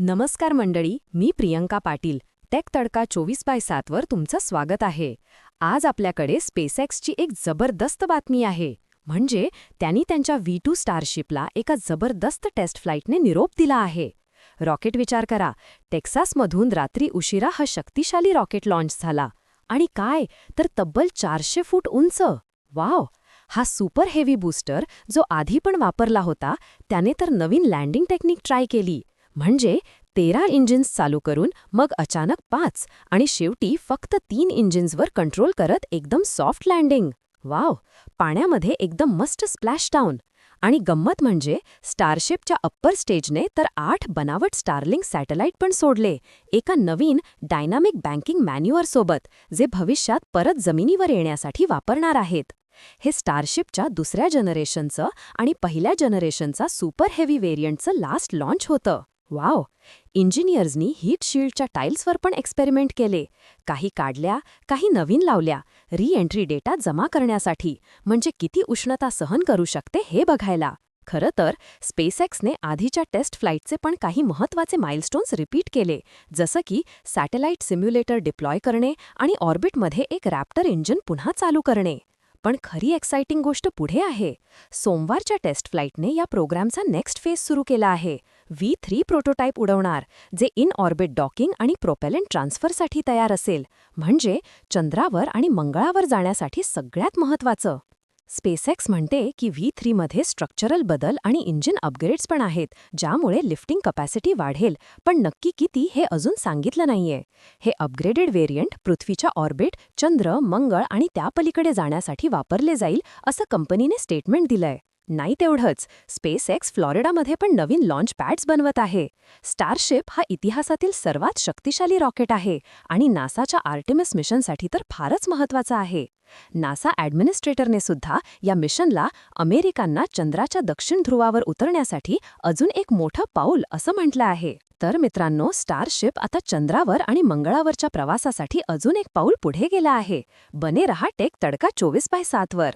नमस्कार मंडळी मी प्रियंका पाटील टेक तडका चोवीस बाय सातवर तुमचं स्वागत आहे. आज आपल्याकडे स्पेसएक्सची एक जबरदस्त बातमी आहे. म्हणजे त्यांनी त्यांच्या व्ही टू स्टारशिपला एका जबरदस्त टेस्ट फ्लाईटने निरोप दिला आहे. रॉकेट विचार करा टेक्सासमधून रात्री उशिरा हा शक्तिशाली रॉकेट लाँच झाला. आणि काय? तर तब्बल चारशे फूट उंच. वाव हा सुपर हेवी बूस्टर जो आधी पण वापरला होता त्याने तर नवीन लँडिंग टेक्निक ट्राय केली. म्हणजे तेरा इंजिन्स चालू करून मग अचानक पाच आणि शेवटी फक्त तीन इंजिन्सवर कंट्रोल करत एकदम सॉफ्ट लँडिंग. वाव! पाण्यामध्ये एकदम मस्त स्प्लॅश डाऊन. आणि गंमत म्हणजे स्टारशिपच्या अप्पर स्टेजने तर आठ बनावट स्टारलिंग सॅटेलाईट पण सोडले एका नवीन डायनामिक बँकिंग मॅन्युअरसोबत जे भविष्यात परत जमिनीवर येण्यासाठी वापरणार आहेत. हे स्टारशिपच्या दुसऱ्या जनरेशनचं आणि पहिल्या जनरेशनचा सुपर हेवी व्हेरियंटचं लास्ट लाँच होतं. वाव! इंजिनियर्सनी हीट शील्डच्या टाईल्सवर पण एक्सपेरिमेंट केले. काही काढल्या काही नवीन लावल्या. री एंट्री डेटा जमा करण्यासाठी. म्हणजे किती उष्णता सहन करू शकते हे बघायला. खरं तर स्पेसएक्सने आधीच्या टेस्ट फ्लाईटचे पण काही महत्त्वाचे माइलस्टोन्स रिपीट केले. जसं की सॅटेलाइट सिम्युलेटर डिप्लॉय करणे आणि ऑर्बिटमध्ये एक रॅप्टर इंजिन पुन्हा चालू करणे. पण खरी एक्साइटिंग गोष्ट पुढे आहे. सोमवारच्या टेस्ट फ्लाईटने या प्रोग्रामचा नेक्स्ट फेज सुरू केला आहे. व्ही थ्री प्रोटोटाईप उडवणार जे इन ऑर्बिट डॉकिंग आणि प्रोपेलंट ट्रान्सफरसाठी तयार असेल. म्हणजे चंद्रावर आणि मंगळावर जाण्यासाठी सगळ्यात महत्त्वाचं. स्पेसएक्स म्हणते की व्ही थ्रीमध्ये स्ट्रक्चरल बदल आणि इंजिन अपग्रेड्स पण आहेत ज्यामुळे लिफ्टिंग कपॅसिटी वाढेल पण नक्की किती हे अजून सांगितलं नाहीये. हे अपग्रेडेड व्हेरियंट पृथ्वीच्या ऑर्बिट चंद्र मंगळ आणि त्यापलीकडे जाण्यासाठी वापरले जाईल असं कंपनीने स्टेटमेंट दिलंय. नाही तेवढंच. स्पेस एक्स फ्लॉरिडामध्ये पण नवीन लॉन्च पॅड्स बनवत आहे. स्टारशिप हा इतिहासातील सर्वात शक्तिशाली रॉकेट आहे आणि नासाच्या आर्टिमिस मिशनसाठी तर फारच महत्त्वाचा आहे. नासा ॲडमिनिस्ट्रेटरने सुद्धा या मिशनला अमेरिकांना चंद्राच्या दक्षिण ध्रुवावर उतरण्यासाठी अजून एक मोठं पाऊल असं म्हटलं आहे. तर मित्रांनो स्टारशिप आता चंद्रावर आणि मंगळावरच्या प्रवासासाठी अजून एक पाऊल पुढे गेला आहे. बने रहा टेक तडका चोवीस बाय सातवर